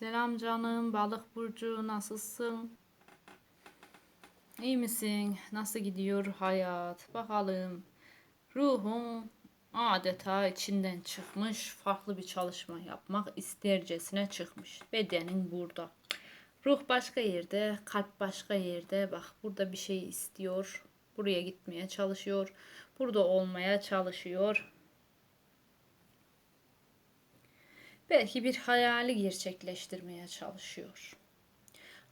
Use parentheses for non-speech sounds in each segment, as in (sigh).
Selam canım, balık burcu nasılsın? İyi misin? Nasıl gidiyor hayat? Bakalım. Ruhun adeta içinden çıkmış, farklı bir çalışma yapmak istercesine çıkmış. Bedenin burada. Ruh başka yerde, kalp başka yerde. Bak burada bir şey istiyor. Buraya gitmeye çalışıyor. Burada olmaya çalışıyor. Belki bir hayali gerçekleştirmeye çalışıyor.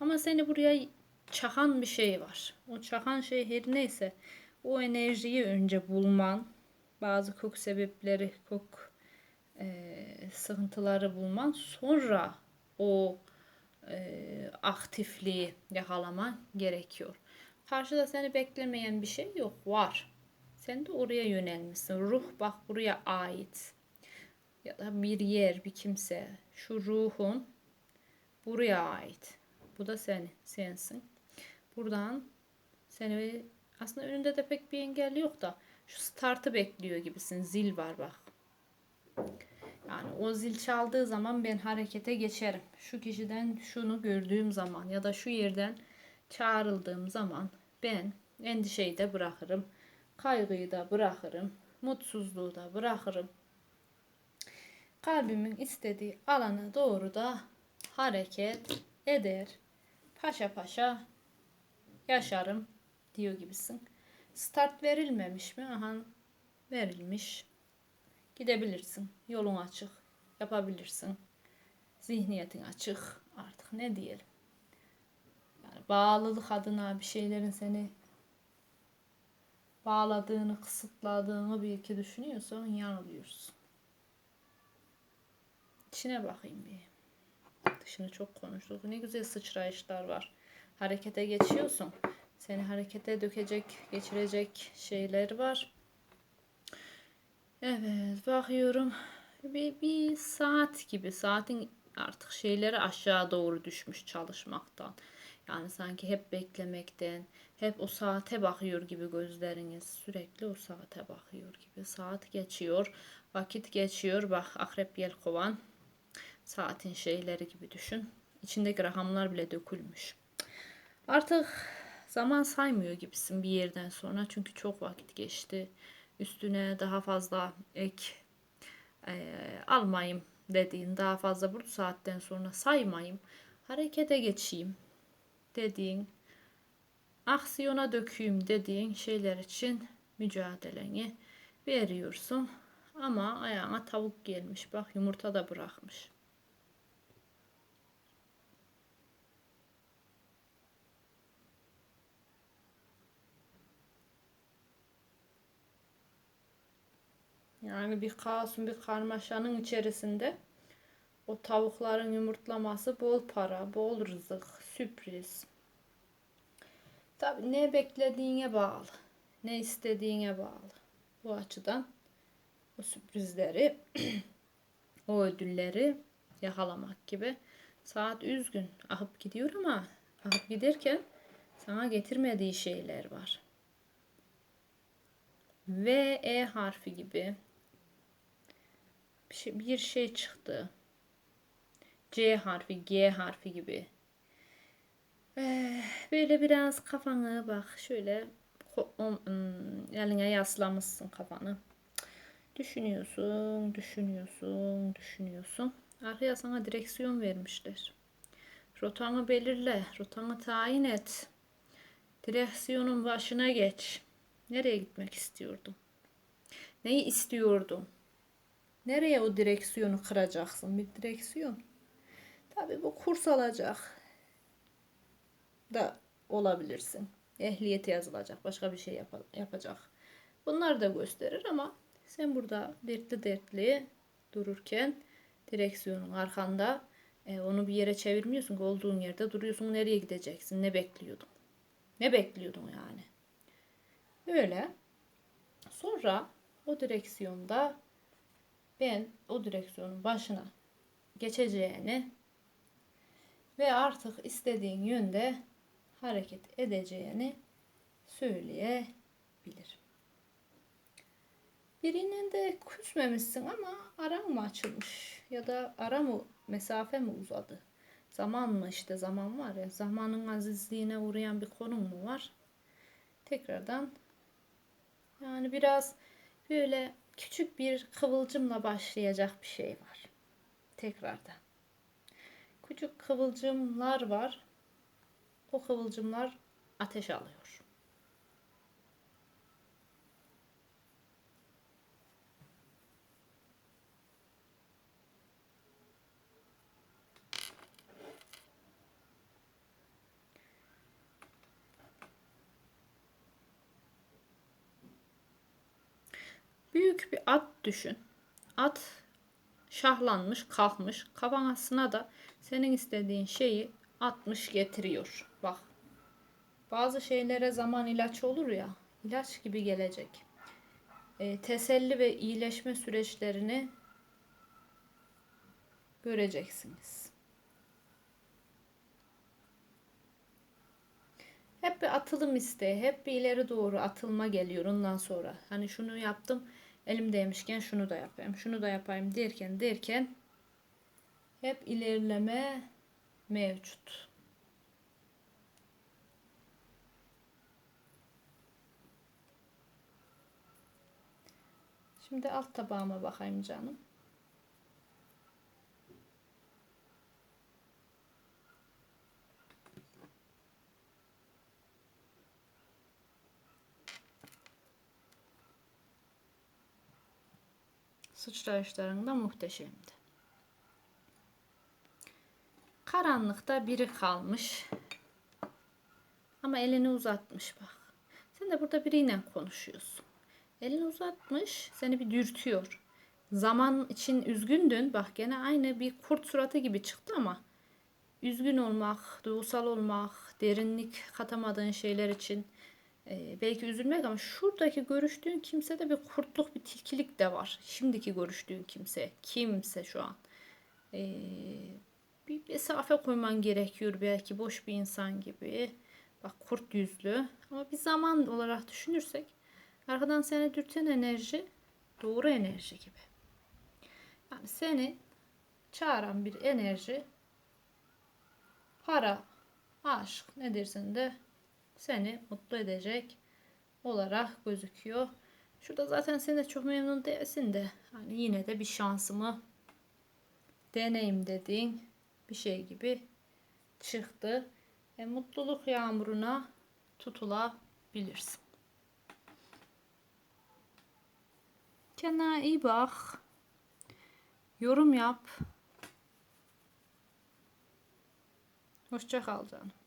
Ama seni buraya çakan bir şey var. O çakan şey her neyse o enerjiyi önce bulman, bazı kok sebepleri, kok e, sıkıntıları bulman, sonra o e, aktifliği yakalaman gerekiyor. Karşıda seni beklemeyen bir şey yok, var. Sen de oraya yönelmişsin. Ruh bak buraya ait ya da bir yer, bir kimse, şu ruhun buraya ait. Bu da sen, sensin. Buradan seni aslında önünde de pek bir engel yok da şu startı bekliyor gibisin. Zil var bak. Yani o zil çaldığı zaman ben harekete geçerim. Şu kişiden şunu gördüğüm zaman ya da şu yerden çağrıldığım zaman ben endişeyi de bırakırım. Kaygıyı da bırakırım. Mutsuzluğu da bırakırım kalbimin istediği alana doğru da hareket eder. Paşa paşa yaşarım diyor gibisin. Start verilmemiş mi? Aha verilmiş. Gidebilirsin. Yolun açık. Yapabilirsin. Zihniyetin açık. Artık ne diyelim. Yani bağlılık adına bir şeylerin seni bağladığını, kısıtladığını bir iki düşünüyorsan yanılıyorsun. İçine bakayım bir. Dışını çok konuştuk. Ne güzel sıçrayışlar var. Harekete geçiyorsun. Seni harekete dökecek, geçirecek şeyler var. Evet bakıyorum. Bir, bir saat gibi. Saatin artık şeyleri aşağı doğru düşmüş çalışmaktan. Yani sanki hep beklemekten, hep o saate bakıyor gibi gözleriniz. Sürekli o saate bakıyor gibi. Saat geçiyor, vakit geçiyor. Bak akrep yel kovan Saatin şeyleri gibi düşün. İçindeki rakamlar bile dökülmüş. Artık zaman saymıyor gibisin bir yerden sonra. Çünkü çok vakit geçti. Üstüne daha fazla ek e, almayayım dediğin, daha fazla bu saatten sonra saymayayım, harekete geçeyim dediğin, aksiyona dökeyim dediğin şeyler için mücadeleni veriyorsun. Ama ayağına tavuk gelmiş. Bak yumurta da bırakmış. Yani bir kaosun, bir karmaşanın içerisinde o tavukların yumurtlaması bol para, bol rızık, sürpriz. Tabi ne beklediğine bağlı, ne istediğine bağlı. Bu açıdan o sürprizleri, (clears throat) o ödülleri yakalamak gibi. Saat üzgün ahıp gidiyor ama ahıp giderken sana getirmediği şeyler var. V, E harfi gibi bir şey, bir şey çıktı. C harfi, G harfi gibi. Ee, böyle biraz kafanı bak şöyle eline yaslamışsın kafanı. Düşünüyorsun, düşünüyorsun, düşünüyorsun. Arkaya sana direksiyon vermişler. Rotanı belirle, rotanı tayin et. Direksiyonun başına geç. Nereye gitmek istiyordum? Neyi istiyordum? Nereye o direksiyonu kıracaksın? Bir direksiyon. Tabi bu kurs alacak da olabilirsin. Ehliyete yazılacak. Başka bir şey yap yapacak. Bunlar da gösterir ama sen burada dertli dertli dururken direksiyonun arkanda e, onu bir yere çevirmiyorsun olduğun yerde duruyorsun. Nereye gideceksin? Ne bekliyordun? Ne bekliyordun yani? Öyle. Sonra o direksiyonda ben o direksiyonun başına geçeceğini ve artık istediğin yönde hareket edeceğini söyleyebilir. Birinin de küsmemişsin ama aran mı açılmış ya da ara mı mesafe mi uzadı? Zaman mı işte zaman var ya zamanın azizliğine uğrayan bir konum mu var? Tekrardan yani biraz böyle küçük bir kıvılcımla başlayacak bir şey var. Tekrardan. Küçük kıvılcımlar var. O kıvılcımlar ateş alıyor. Büyük bir at düşün. At şahlanmış, kalkmış. Kafasına da senin istediğin şeyi atmış getiriyor. Bak. Bazı şeylere zaman ilaç olur ya. ilaç gibi gelecek. E, teselli ve iyileşme süreçlerini göreceksiniz. Hep bir atılım isteği, hep bir ileri doğru atılma geliyor ondan sonra. Hani şunu yaptım, elimdeymişken şunu da yapayım, şunu da yapayım derken derken hep ilerleme mevcut. Şimdi alt tabağıma bakayım canım. Sıçrayışların da muhteşemdi. Karanlıkta biri kalmış. Ama elini uzatmış bak. Sen de burada biriyle konuşuyorsun. Elini uzatmış, seni bir dürtüyor. Zaman için üzgündün. Bak gene aynı bir kurt suratı gibi çıktı ama üzgün olmak, duygusal olmak, derinlik katamadığın şeyler için e, belki üzülmek ama şuradaki görüştüğün kimsede bir kurtluk, bir tilkilik de var. Şimdiki görüştüğün kimse, kimse şu an. E, bir mesafe koyman gerekiyor belki boş bir insan gibi. Bak kurt yüzlü ama bir zaman olarak düşünürsek arkadan seni dürten enerji doğru enerji gibi. Yani seni çağıran bir enerji para, aşk ne dersin de seni mutlu edecek olarak gözüküyor. Şurada zaten sen de çok memnun değilsin de hani yine de bir şansımı deneyim dediğin bir şey gibi çıktı. E, mutluluk yağmuruna tutulabilirsin. Kendine iyi bak. Yorum yap. Hoşça kal canım.